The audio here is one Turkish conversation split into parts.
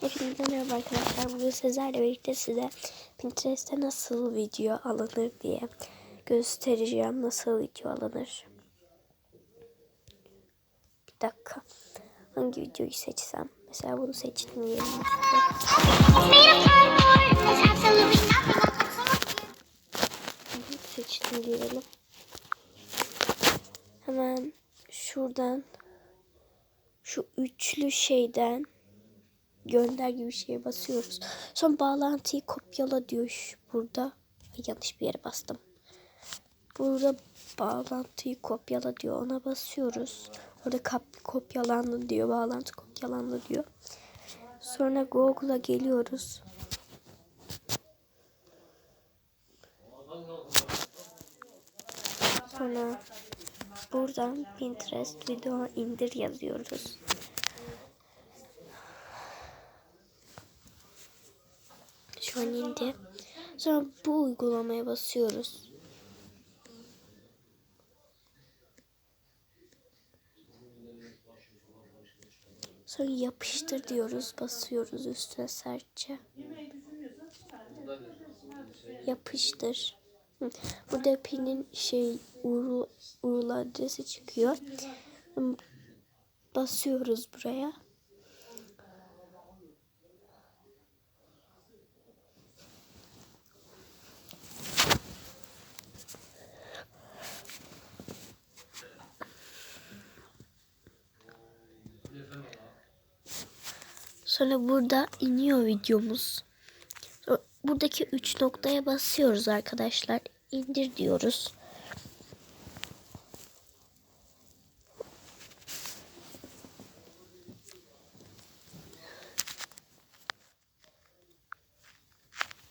Hepinize merhaba arkadaşlar. Bugün sizlerle birlikte size Pinterest'te nasıl video alınır diye göstereceğim. Nasıl video alınır. Bir dakika. Hangi videoyu seçsem? Mesela bunu seçtim diyelim. Seçtim diyelim. Hemen şuradan şu üçlü şeyden gönder gibi şeye basıyoruz. Sonra bağlantıyı kopyala diyor burada. Ay, yanlış bir yere bastım. Burada bağlantıyı kopyala diyor. Ona basıyoruz. Orada kap kopyalandı diyor. Bağlantı kopyalandı diyor. Sonra Google'a geliyoruz. Sonra buradan Pinterest video indir yazıyoruz. Şu an. Sonra bu uygulamaya basıyoruz. Sonra yapıştır diyoruz. Basıyoruz üstüne sertçe. Yapıştır. Burada pinin şey URL adresi çıkıyor. Basıyoruz buraya. Sonra burada iniyor videomuz. Buradaki üç noktaya basıyoruz arkadaşlar. İndir diyoruz.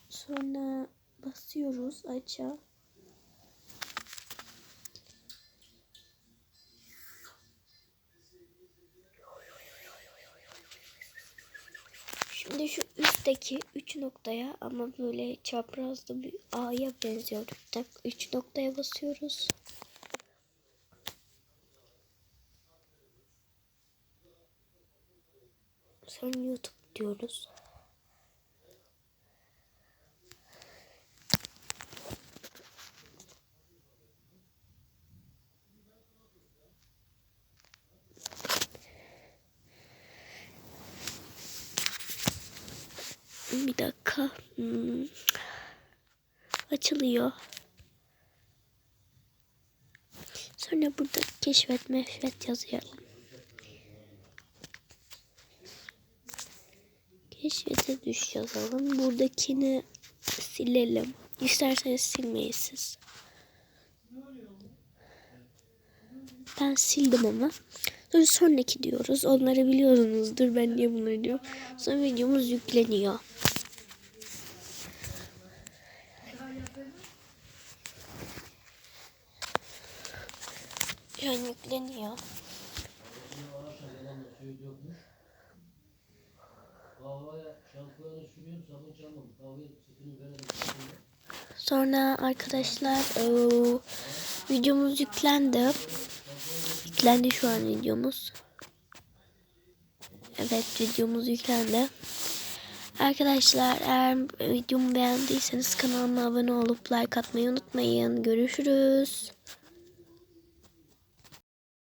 Sonra basıyoruz aça. Şimdi şu üstteki üç noktaya ama böyle çaprazlı bir A'ya benziyor. Tak üç noktaya basıyoruz. Sonra YouTube diyoruz. Bir dakika. Hmm. Açılıyor. Sonra burada keşfet mehfet yazıyorum. Keşfete düş yazalım. Buradakini silelim. İsterseniz silmeyin siz. Ben sildim ama. Sonra sonraki diyoruz. Onları biliyorsunuzdur. Ben niye bunları diyorum. Sonra videomuz yükleniyor. Şu yükleniyor. Sonra arkadaşlar eee, videomuz yüklendi. Yüklendi şu an videomuz. Evet videomuz yüklendi. Arkadaşlar eğer videomu beğendiyseniz kanalıma abone olup like atmayı unutmayın. Görüşürüz.